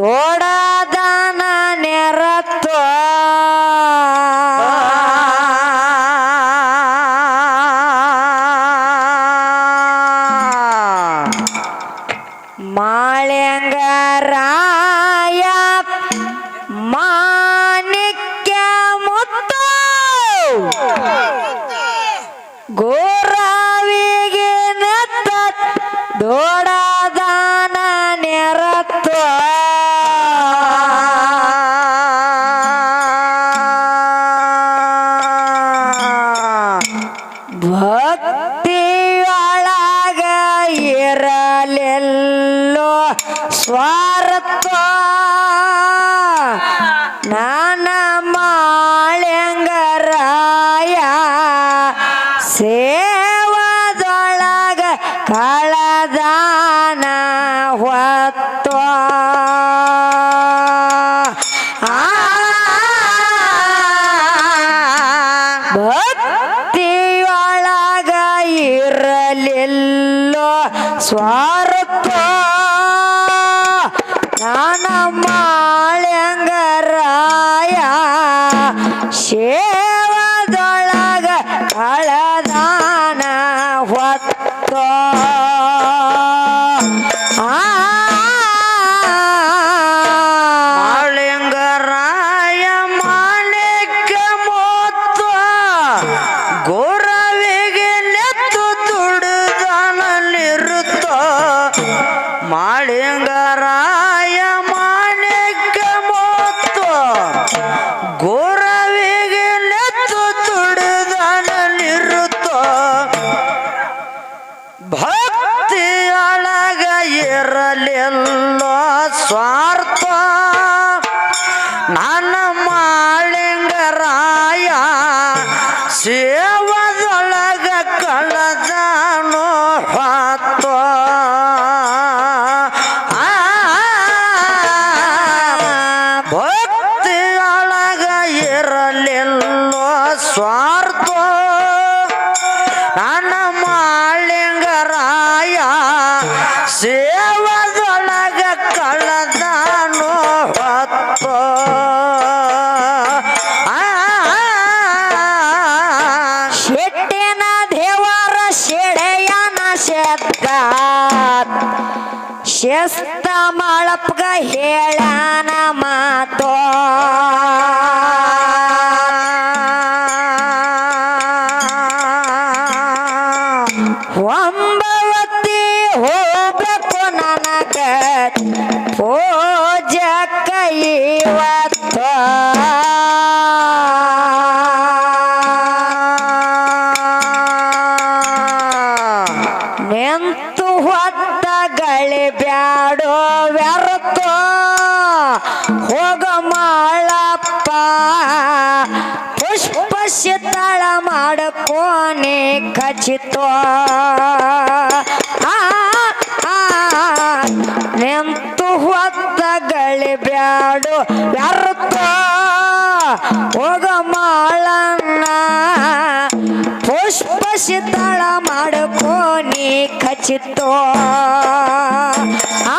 ದೊಡದನ ನೆರತ್ವ ಮಾಳೆಂಗರಾಯ ಮಾಣಿಕ್ಯ ಮುತ್ತು. ಗೋರಾವಿಗೆ ನೆತ್ತ ದೊಡದಾನ ಕಳದಾನ ಹೊತ್ತು ಭಕ್ತಿಯೊಳಗ ಇರಲಿಲ್ಲೋ ಸ್ವಾರ್ಥ ನಾನ ಮಾಳ್ಯಂಗರಾಯ ಸೇವದೊಳಗ ಸ್ವಾರ್ಥ ಹೋಗ ಮಾಳಪ್ಪ ಪುಷ್ಪ ಶಿತಳ ಮಾಡಕೋನೆ ಖಚಿತ ನೆಂತು ಹೊತ್ತಗಳಿ ಬ್ಯಾಡು ವ್ಯರ್ಥ. ಹೋಗ ಮಾಳನ್ನ ಪುಷ್ಪ ಶಿತಳ ಮಾಡಕೋನೆ ಖಚಿತ ಆ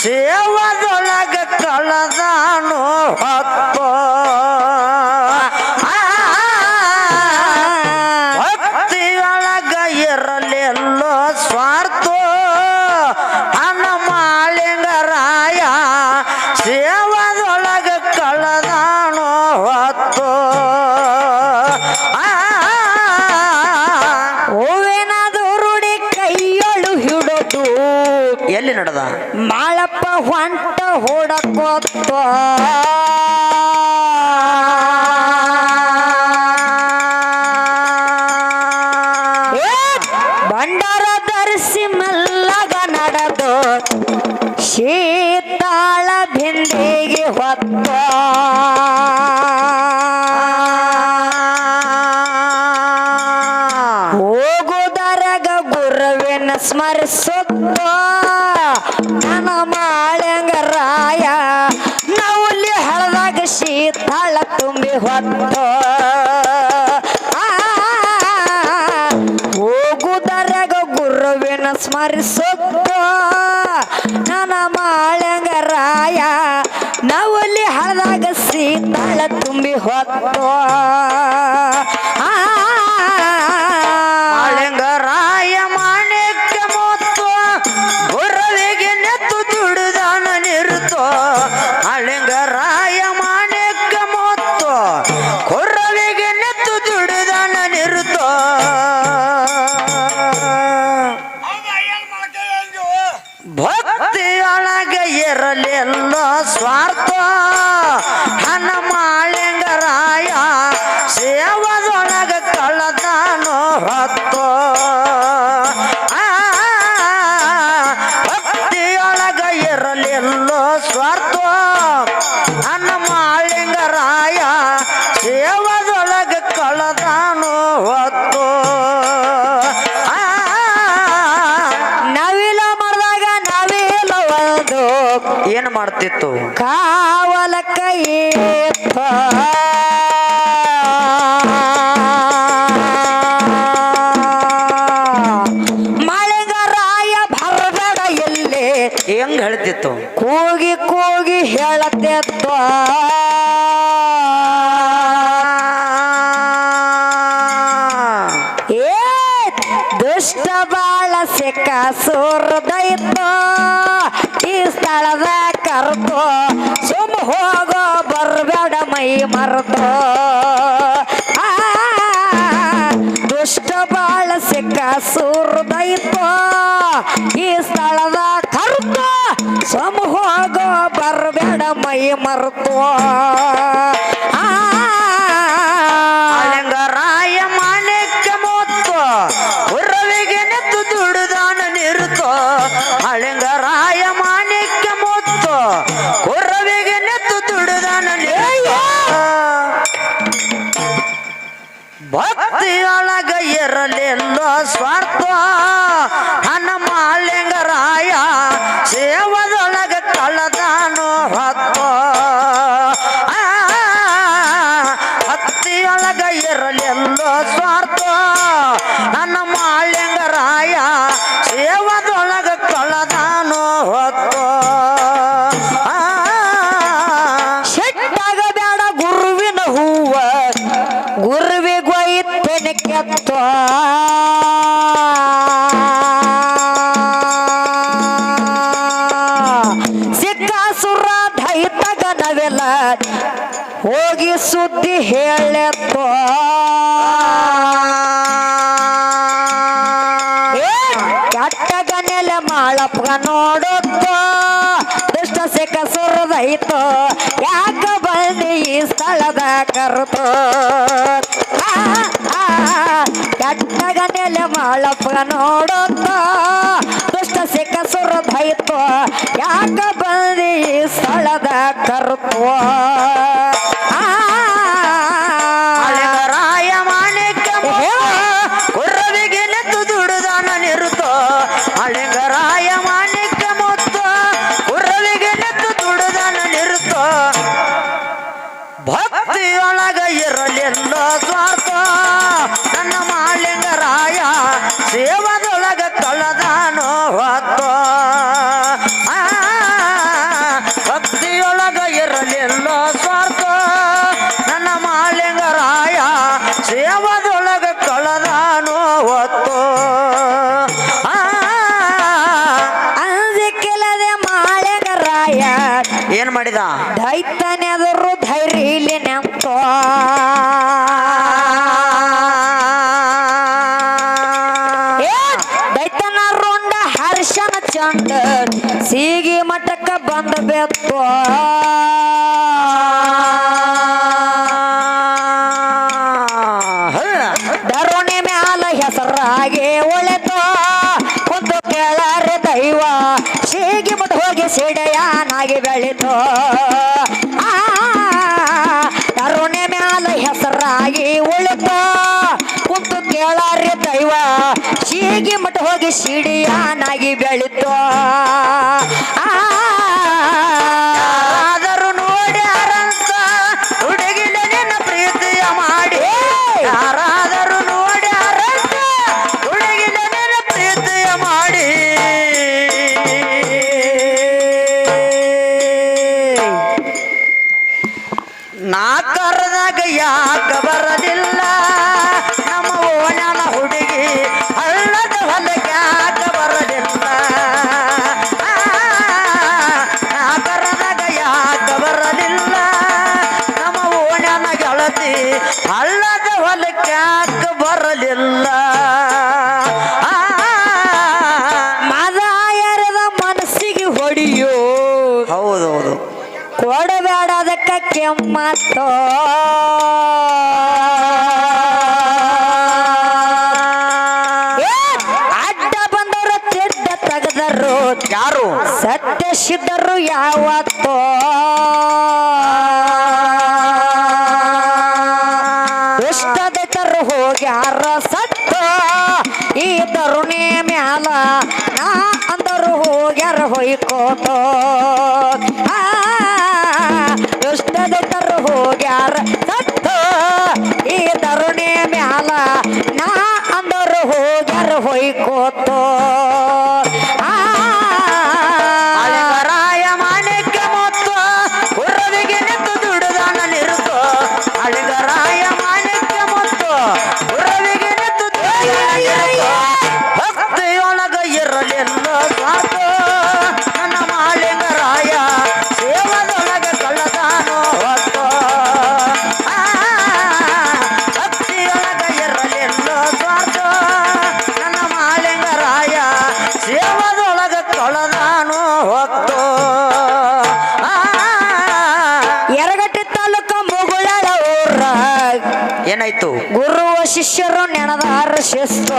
ಸೇವದೊಳಗ ಕಳದಾನು ಹೊತ್ತು ಎಲ್ಲಿ ನಡೆದ? ಮಾಳಪ್ಪ ಹೊಂಟ ಹೊಡಕೋತ ಭಂಡಾರ ಧರಿಸಿ ಮಲ್ಲಗ ನಡೆದು ಶೀತಾಳ ಬಿಂದಿಗೆ ಹೊತ್ತ. ಹೋಗುದರಗ ಗುರುವಿನ ಸ್ಮರಿಸುತ್ತ. ನನ್ನ ನೌಲಿ ಹಳದಾಗ ಶೀತಾಳ ತುಂಬಿ ಹೊತ್ತು ಹೋಗುದರಗ ಗುರುವಿನ ಸ್ಮರಿಸುತ್ತ ನನ್ನ ಮಾಳಂಗರಾಯ ನೌಲಿ ಹಳದಾಗ ಸೀತಾಳ ತುಂಬಿ ಹೊತ್ತ ಕಳದಾನು ಹೊತ್ತು ಭಕ್ತಿಯೊಳಗ ಇರಲಿಲ್ಲ ಸ್ವಾರ್ಥ ಅನ್ನ ಮಾಳಿಂಗರಾಯ ಸೇವದೊಳಗ ಹೊತ್ತು ಆ, ನವಿಲ ಮರದಾಗ ನವಿಲ ಒಂದು ಏನ್ ಮಾಡ್ತಿತ್ತು ಕಾವಲ ಮೈ ಮರ್ತು ದುಷ್ಟ ಬಾಳ ಸಿಕ್ಕ ಸೂರ್ದೈತ. ಈ ಸ್ಥಳದ ಕರ್ತ ಸಮೂಹ ಹೋಗೋ ಬರ್ಬೇಡ ಮೈ ಮರ್ತು. ಭಕ್ತಿಯೊಳಗ ಇರಲಿಲ್ಲ ಸ್ವಾರ್ಥ ಹಣ ಮಾಳಿಂಗರಾಯ ಸೇವದೊಳಗ ನೋಡುತ್ತ? ದುಷ್ಟ ಸಿಕ್ಕ ಸುರದೈತು ಯಾಕ ಬಂದಿ ಈ ಸ್ಥಳದ ಕರುತು? ಕೆಟ್ಟಗನೆಲೆ ಮಾಳಪ್ಪ ನೋಡುತ್ತ? ದುಷ್ಟ ಸಿಕ್ಕ ಸುರದೈತು ಯಾಕ ಬಂದಿ ಈ ಸ್ಥಳದ ಕರುತು? ಏನ್ ಮಾಡಿದ? ದೈತನೆದರು ಧೈರ್ಯ ಇಲ್ಲಿ ನೆಂತೋ. ದೈತನ ರುಂಡ ಹರ್ಷನ ಚಂದ. ಸೀಗಿ ಮಠಕ್ಕ ಬಂದ ಬೆತ್ತೋ ದರುಣಿ ಮ್ಯಾಲ ಹೆಸರಾಗಿ ಒಳೆತೋ ಒಂದು ಕೇಳಾರೆ ದೈವ. ಸೀಗಿ ಹೋಗಿ ಸಿಡೆಯಾನಾಗಿ ಬೆಳಿತು. ಆ ತರುಣೆ ಮ್ಯಾಲ ಹೆಸರಾಗಿ ಉಳಿತು. ಕುಂತು ಕೇಳಾರಿ ದೈವ ಶೀಗಿ ಮಠ ಹೋಗಿ ಸಿಡಿಯಾನಾಗಿ ಬೆಳಿತು. ಆ ಗೆಳತಿ ಹಳ್ಳದ ಹೊಲ ಯಾಕ ಬರಲಿಲ್ಲ. ಆ, ಮದ ಎರೆದ ಮನಸ್ಸಿಗೆ ಹೊಡಿಯೋ. ಹೌದೌದು. ಕೊಡಬೇಡ ಅದಕ್ಕ ಕೆಮ್ಮತ್ತೋ ಏ, ಅಡ್ಡ ಬಂದವರು ತಿಡ್ಡ ತೆಗೆದರು. ಯಾರು? ಸತ್ಯ ಸಿದ್ಧರು ಯಾವತ್ತೋ. কথা ಏನಾಯ್ತು? ಗುರು ಶಿಷ್ಯರು ನೆನದಾರ ಶಿಸ್ತ.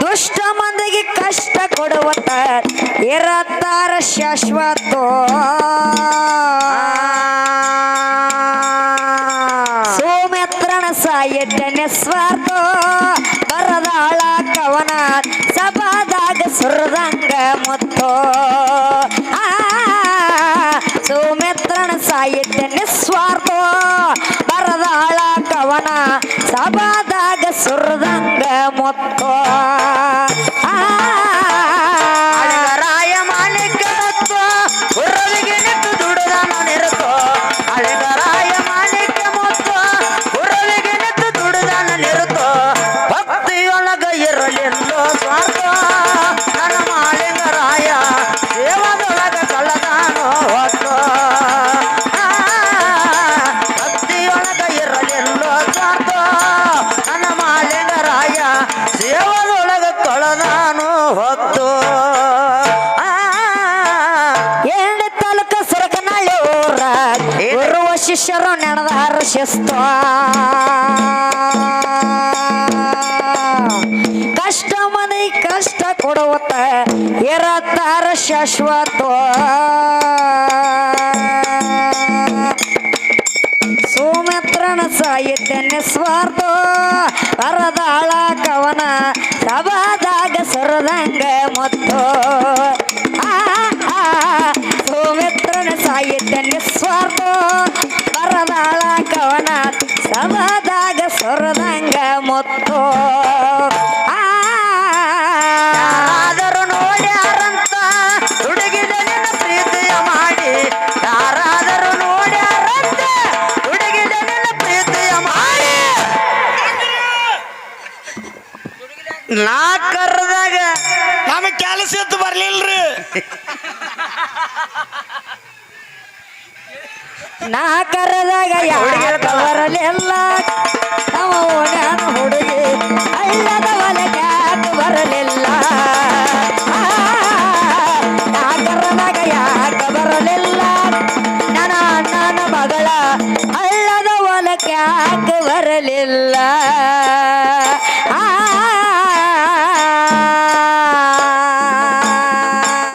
ದುಷ್ಟ ಮಂದಿಗೆ ಕಷ್ಟ ಕೊಡುವ ಇರತ್ತಾರ ಶಾಶ್ವತ. ಸೋಮತ್ರನ ಸಾಹಿತ್ಯ ಸ್ವಾರ್ಥ ಬರದಾಳ ಕವನ ಸಭಾದಾಗ ಸುರದಂಗ ಮುತ್ತು. ಸಾಹಿತ್ಯ ಬರದ ಬರದಾಳ ಕವನ ಸಭಾದಾಗ ಸುರದಂಗ ಮುತ್ತು. ನೆನದಾರ ಕಷ್ಟ ಮನೆ ಕಷ್ಟ ಕೊಡುವತ್ತ ಇರತ್ತಾರ ಶಾಶ್ವತ ಸೋಮತ್ರನ ಸಾಹಿತ್ಯ ನಿಸ್ವಾರ್ಥ ಪರದಾಳ ಕವನ ಸಭಾದಾಗ ಸರದಂಗ ಮತ್ತು. ಸೋಮಿತ್ರನ ಸಾಹಿತ್ಯ ನಿಸ್ವಾರ್ಥ ಪರದಾಳ ಕವನ ಸಮದಾಗ ಸರದಂಗ ಮತ್ತು. ಆದರೂ ಯಾರಾದರೂ ನೋಡ್ಯಾರಂತ ಹುಡುಗಿದ ನಿನ್ನ ಪ್ರೀತಿಯ ಮಾಡಿ. ಯಾರಾದರೂ ನೋಡ್ಯಾರಂತ ಹುಡುಗಿದ ನಿನ್ನ ಪ್ರೀತಿಯ ಮಾಡಿ. ನಾ ಕರ್ದಾಗ ನಮಗ್ ಕೆಲಸ ಇತ್ತು ಬರ್ಲಿಲ್ರಿ. ನಾ ಕರೆದಾಗ ಯಾರಲೆಲ್ಲ ನಮ್ಮ ಓಣ್ಯಾನ ಹುಡುಗಿ ಅಲ್ಲದ ಒಲೆಗೆ ಯಾಕೆ ಬರಲಿಲ್ಲ. ನಾ ಕರೆದಾಗ ಯಾಕೆ ಬರಲಿಲ್ಲ. ನನ್ನ ಅಣ್ಣನ ಮಗಳ ಅಲ್ಲದ ಒಲೆಗೆ ಯಾಕೆ ಬರಲಿಲ್ಲ.